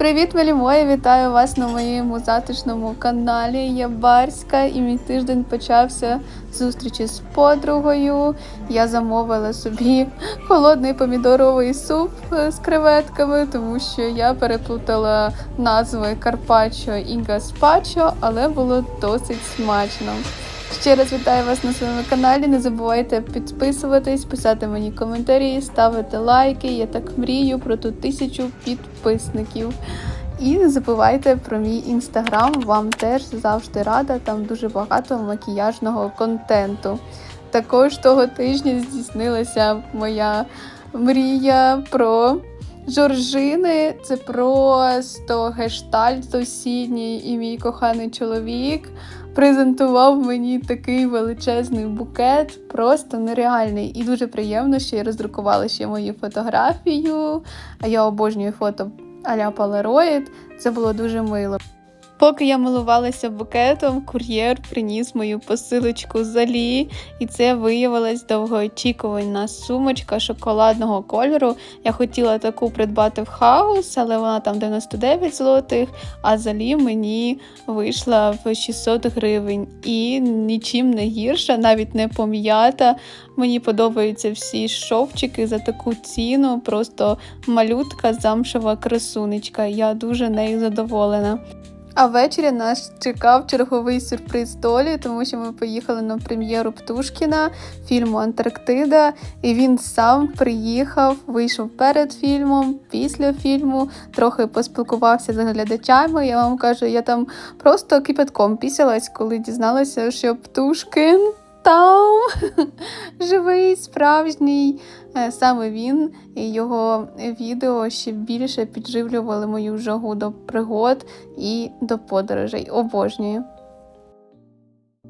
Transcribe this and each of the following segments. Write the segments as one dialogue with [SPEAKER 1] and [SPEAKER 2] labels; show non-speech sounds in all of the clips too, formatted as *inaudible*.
[SPEAKER 1] Привіт, милі мої! Вітаю вас на моєму затишному каналі. Я Барська, і мій тиждень почався з зустрічі з подругою. Я замовила собі холодний помідоровий суп е, з креветками, тому що я переплутала назви Карпаччо і Гаспачо, але було досить смачно. Ще раз вітаю вас на своєму каналі. Не забувайте підписуватись, писати мені коментарі, ставити лайки. Я так мрію про ту тисячу підписників. І не забувайте про мій інстаграм. Вам теж завжди рада. Там дуже багато макіяжного контенту. Також того тижня здійснилася моя мрія про жоржини. Це просто гештальт осінній і мій коханий чоловік презентував мені такий величезний букет, просто нереальний. І дуже приємно, що я роздрукувала ще мою фотографію. А я обожнюю фото а-ля. Це було дуже мило. Поки я милувалася букетом, кур'єр приніс мою посилочку з Алі, і це виявилась довгоочікувана сумочка шоколадного кольору. Я хотіла таку придбати в хаус, але вона там 99 злотих, а з Алі мені вийшла в 600 гривень. І нічим не гірша, навіть не пом'ята. Мені подобаються всі шовчики за таку ціну. Просто малютка замшева красунечка. Я дуже нею задоволена. А ввечері нас чекав черговий сюрприз долі, тому що ми поїхали на прем'єру Птушкіна фільму Антарктида. І він сам приїхав, вийшов перед фільмом, після фільму, трохи поспілкувався з глядачами. Я вам кажу, я там просто кипятком пісялась, коли дізналася, що Птушкін там живий, справжній. Е, Саме він і його відео ще більше підживлювали мою жагу до пригод і до подорожей. Обожнюю.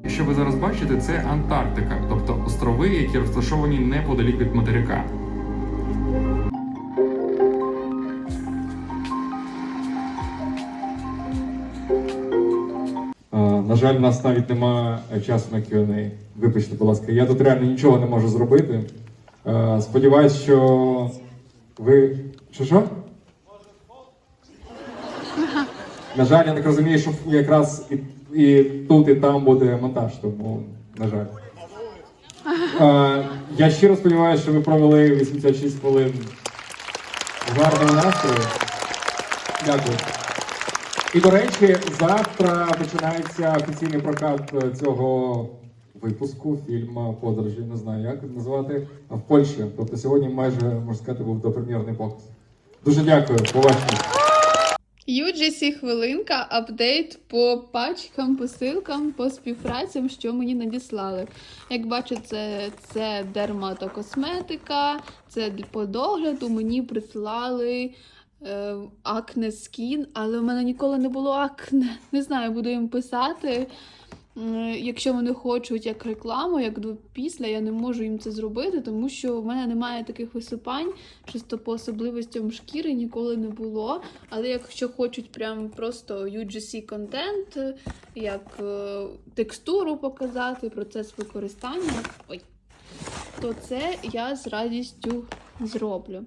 [SPEAKER 2] Що ви зараз бачите, це Антарктика, тобто острови, які розташовані неподалік від материка.
[SPEAKER 3] Жаль, у нас навіть немає часу на Q&A. Вибачте, будь ласка, я тут реально нічого не можу зробити. Сподіваюсь, що ви. Що що? На жаль, я так розумію, що якраз і, і тут, і там буде монтаж, тому, на жаль. А, Я щиро сподіваюся, що ви провели 86 хвилин гарного настрою. Дякую. І до речі, завтра починається офіційний прокат е, цього випуску фільму подорожі. Не знаю, як назвати в Польщі. Тобто сьогодні майже можна сказати був допрем'єрний показ. Дуже дякую, побачення.
[SPEAKER 1] UGC хвилинка, апдейт по пачкам, посилкам, по співпрацям, що мені надіслали. Як бачу, це, це дерматокосметика, це по догляду мені прислали акне скін, але в мене ніколи не було акне. Не знаю, буду їм писати. Якщо вони хочуть як рекламу, як після, я не можу їм це зробити, тому що в мене немає таких висипань, чисто по особливостям шкіри ніколи не було. Але якщо хочуть прям просто UGC контент, як е, текстуру показати, процес використання, ой, то це я з радістю зроблю.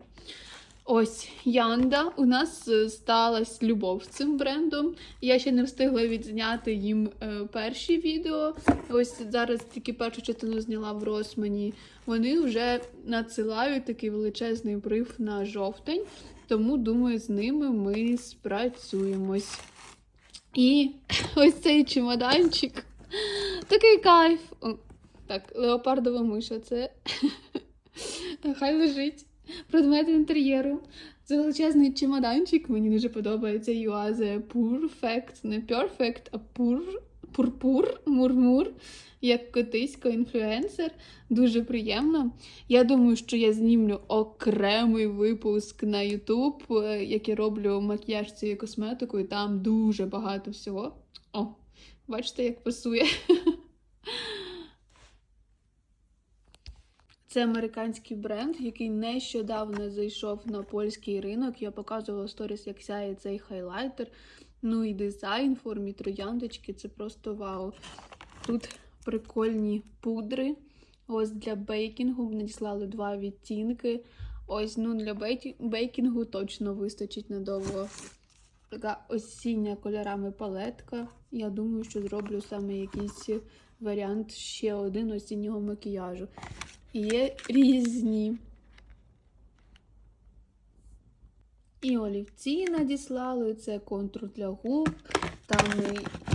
[SPEAKER 1] Ось Янда. У нас е, сталася любов з цим брендом. Я ще не встигла відзняти їм е, перші відео. Ось зараз тільки першу частину зняла в Росмані. Вони вже надсилають такий величезний бриф на жовтень, тому думаю, з ними ми спрацюємось. І *clears throat* ось цей чемоданчик. Такий кайф. О, Так, леопардова миша, це *laughs* хай лежить. Предмети інтер'єру. Це величезний чемоданчик. Мені дуже подобається Юазе Perfect. Не Perfect, а пур, пурпур, мурмур. Як котисько інфлюенсер. Дуже приємно. Я думаю, що я знімлю окремий випуск на YouTube, е, як я роблю макіяж цією косметикою. Там дуже багато всього. О, бачите, як пасує. *laughs* Це американський бренд, який нещодавно зайшов на польський ринок. Я показувала сторіс, як сяє цей хайлайтер. Ну і дизайн в формі трояндочки це просто вау. Тут прикольні пудри. Ось для бейкінгу надіслали два відтінки. Ось ну для бейкінгу точно вистачить надовго. така осіння кольорами палетка. Я думаю, що зроблю саме якийсь варіант ще один осіннього макіяжу. Є різні. І олівці надіслали, це контур для губ, там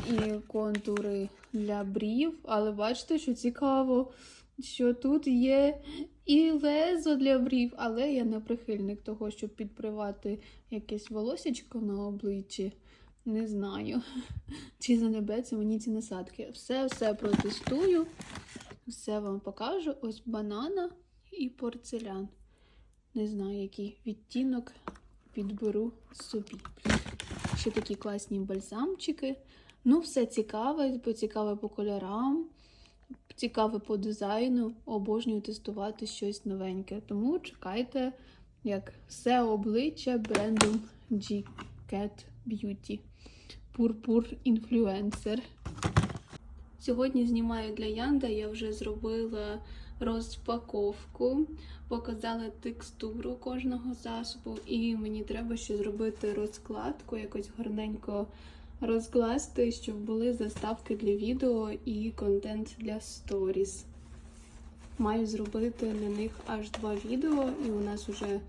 [SPEAKER 1] і, контури для брів. Але бачите, що цікаво, що тут є і лезо для брів, але я не прихильник того, щоб підпривати якесь волосечко на обличчі. Не знаю, *laughs* чи занебеться мені ці насадки. Все-все протестую, все вам покажу. Ось банана і порцелян. Не знаю, який відтінок підберу собі. Ще такі класні бальзамчики. Ну, все цікаве, цікаве по кольорам, цікаве по дизайну. Обожнюю тестувати щось новеньке. Тому чекайте, як все обличчя брендом G-Cat Beauty. Пурпур інфлюенсер. Сьогодні знімаю для Янда. Я вже зробила розпаковку, показала текстуру кожного засобу, і мені треба ще зробити розкладку, якось гарненько розкласти, щоб були заставки для відео і контент для сторіс. Маю зробити на них аж два відео, і у нас вже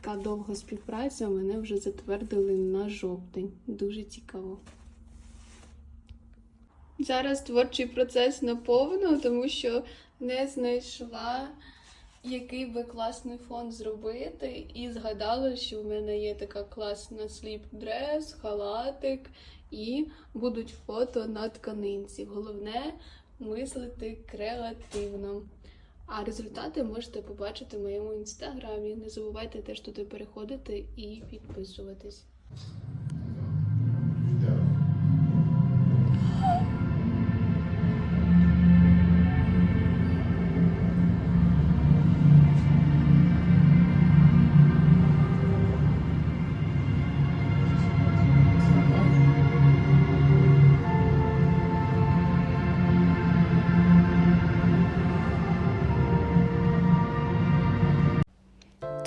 [SPEAKER 1] така довга співпраця. Мене вже затвердили на жовтень. Дуже цікаво. Зараз творчий процес наповну, тому що не знайшла, який би класний фон зробити, і згадала, що в мене є така класна сліп-дрес, халатик, і будуть фото на тканинці. Головне мислити креативно. А результати можете побачити в моєму інстаграмі. Не забувайте теж туди переходити і підписуватись.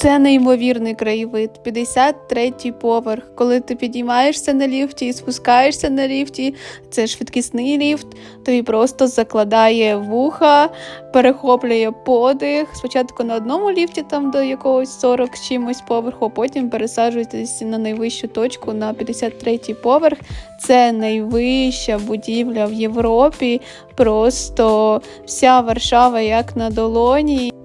[SPEAKER 1] Це неймовірний краєвид, 53-й поверх. Коли ти підіймаєшся на ліфті і спускаєшся на ліфті, це швидкісний ліфт, тобі просто закладає вуха, перехоплює подих. Спочатку на одному ліфті, там до якогось 40 чимось поверху, а потім пересаджуєтесь на найвищу точку на 53-й поверх. Це найвища будівля в Європі. Просто вся Варшава як на долоні.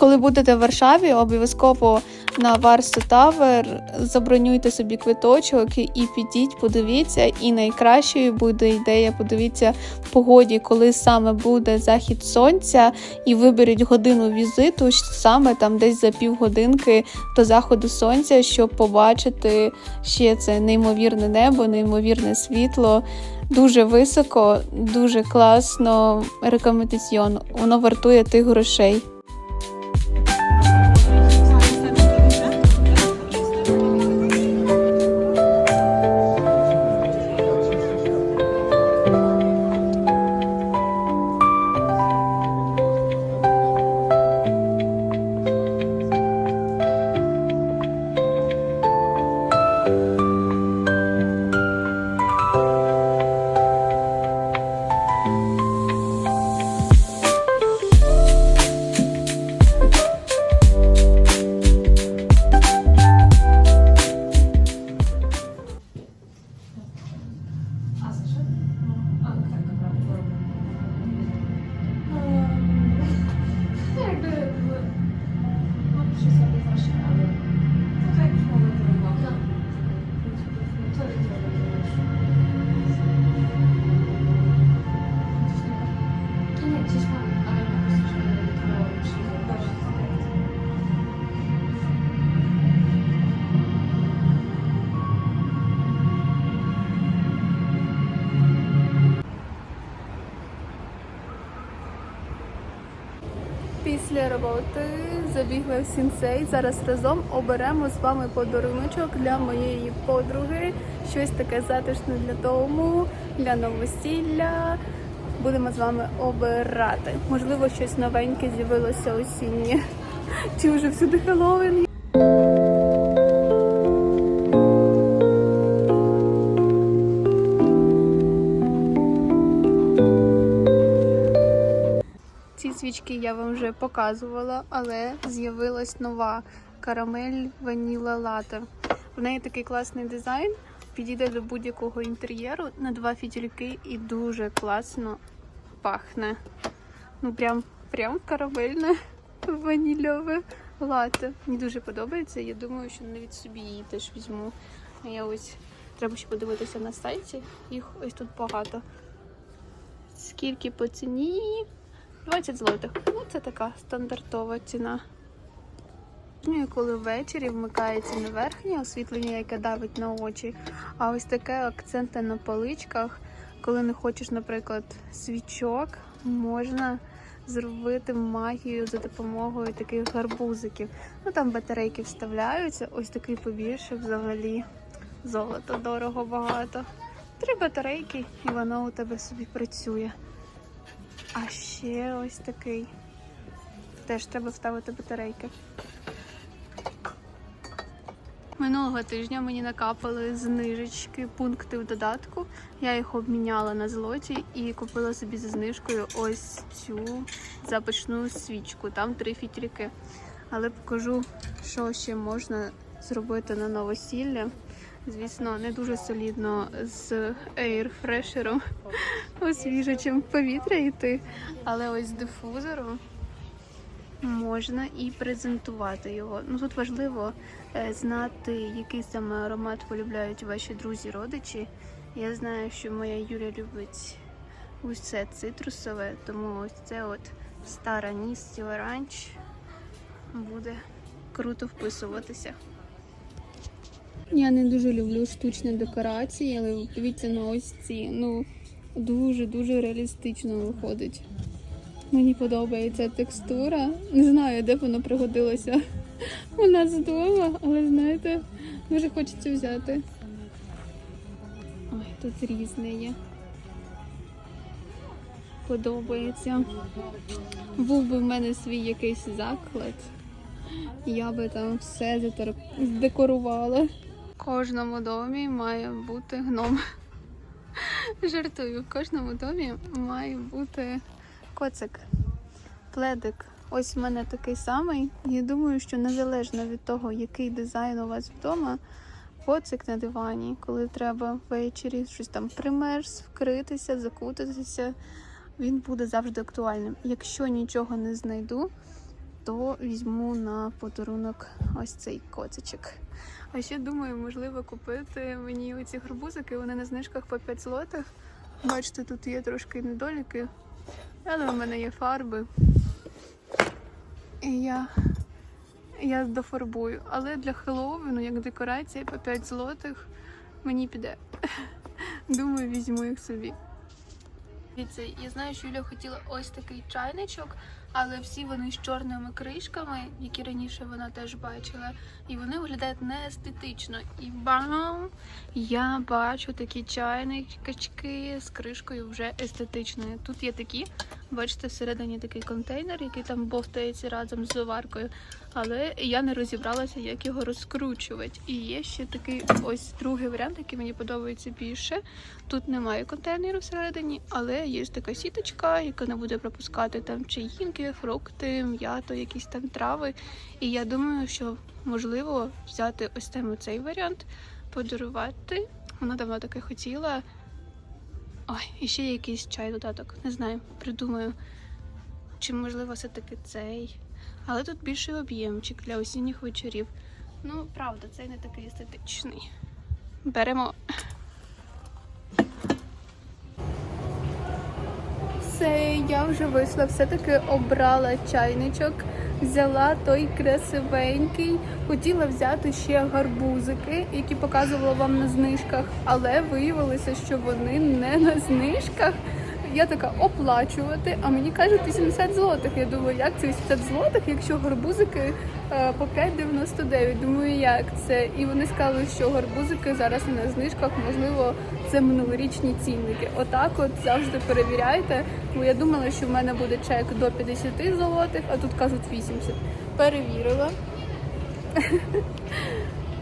[SPEAKER 1] Коли будете в Варшаві, обов'язково на Варсу Тавер забронюйте собі квиточок і підіть, подивіться. І найкращою буде ідея подивіться в погоді, коли саме буде захід сонця, і виберіть годину візиту саме там десь за півгодинки до заходу сонця, щоб побачити ще це неймовірне небо, неймовірне світло. Дуже високо, дуже класно. Рекомендаціон. Воно вартує тих грошей. Роботи Забігли в сінсей. Зараз разом оберемо з вами подаруночок для моєї подруги. Щось таке затишне для дому, для новосілля. Будемо з вами обирати. Можливо, щось новеньке з'явилося осіннє. Чи вже всюди Хеллоуін? Свічки я вам вже показувала, але з'явилась нова карамель ваніла лате. В неї такий класний дизайн, підійде до будь-якого інтер'єру на два фітільки і дуже класно пахне. Ну прям, прям карамельне ванільове лате. Мені дуже подобається. Я думаю, що навіть собі її теж візьму. Я ось треба ще подивитися на сайті. Їх ось тут багато. Скільки по ціні? 20 злотих. Ну, це така стандартова ціна. Ну і коли ввечері вмикається не верхнє освітлення, яке давить на очі, а ось таке акценти на поличках. Коли не хочеш, наприклад, свічок, можна зробити магію за допомогою таких гарбузиків. Ну там батарейки вставляються, ось такий побільше взагалі. Золото дорого багато. Три батарейки, і воно у тебе собі працює. А ще ось такий. Теж треба вставити батарейки. Минулого тижня мені накапали знижечки, пункти в додатку. Я їх обміняла на злоті і купила собі за знижкою ось цю запашну свічку. Там три фітрики. Але покажу, що ще можна зробити на новосілля. Звісно, не дуже солідно з ейрфрешером, освіжачем повітря йти. Але ось з дифузором можна і презентувати його. Ну тут важливо е, знати, який саме аромат полюбляють ваші друзі, родичі. Я знаю, що моя Юля любить усе цитрусове, тому ось це от стара ністі оранж буде круто вписуватися. Я не дуже люблю штучні декорації, але дивіться на ось ці. Ну, дуже-дуже реалістично виходить. Мені подобається текстура. Не знаю, де воно пригодилося у нас вдома, але знаєте, дуже хочеться взяти. Ой, тут різне є. Подобається. Був би в мене свій якийсь заклад, я би там все затер... кожному домі має бути гном. Жартую, в кожному домі має бути коцик, пледик. Ось в мене такий самий. Я думаю, що незалежно від того, який дизайн у вас вдома, коцик на дивані, коли треба ввечері щось там примерз, вкритися, закутатися, він буде завжди актуальним. Якщо нічого не знайду, то візьму на подарунок ось цей коцичок. А ще думаю, можливо, купити мені оці гарбузики, вони на знижках по 5 злотих. Бачите, тут є трошки недоліки, але у мене є фарби. І я, я дофарбую. Але для Хеллоуіну, як декорація по 5 злотих, мені піде. *laughs* Думаю, візьму їх собі. Дивіться, я знаю, що Юля хотіла ось такий чайничок, але всі вони з чорними кришками, які раніше вона теж бачила, і вони виглядають не естетично. І бам! Я бачу такі чайнички з кришкою вже естетичною. Тут є такі, бачите, всередині такий контейнер, який там бовтається разом з заваркою. Але я не розібралася, як його розкручувати. І є ще такий ось другий варіант, який мені подобається більше. Тут немає контейнеру всередині, але є така сіточка, яка не буде пропускати там чаїнки, фрукти, м'ято, якісь там трави. І я думаю, що можливо взяти ось саме цей варіант, подарувати. Вона давно таке хотіла. Ой, і ще є якийсь чай додаток. Не знаю, придумаю. Чи можливо все-таки цей. Але тут більший об'ємчик для осінніх вечорів. Ну, правда, цей не такий естетичний. Беремо. Все, я вже вийшла, все-таки обрала чайничок, взяла той красивенький, хотіла взяти ще гарбузики, які показувала вам на знижках, але виявилося, що вони не на знижках. Я така оплачувати, а мені кажуть 80 злотих. Я думаю, як це 80 злотих, якщо гарбузики е, по 5,99. Думаю, як це? І вони сказали, що гарбузики зараз на знижках, можливо, це минулорічні цінники. Отак, от завжди перевіряйте. Бо я думала, що в мене буде чек до 50 злотих, а тут кажуть 80. Перевірила.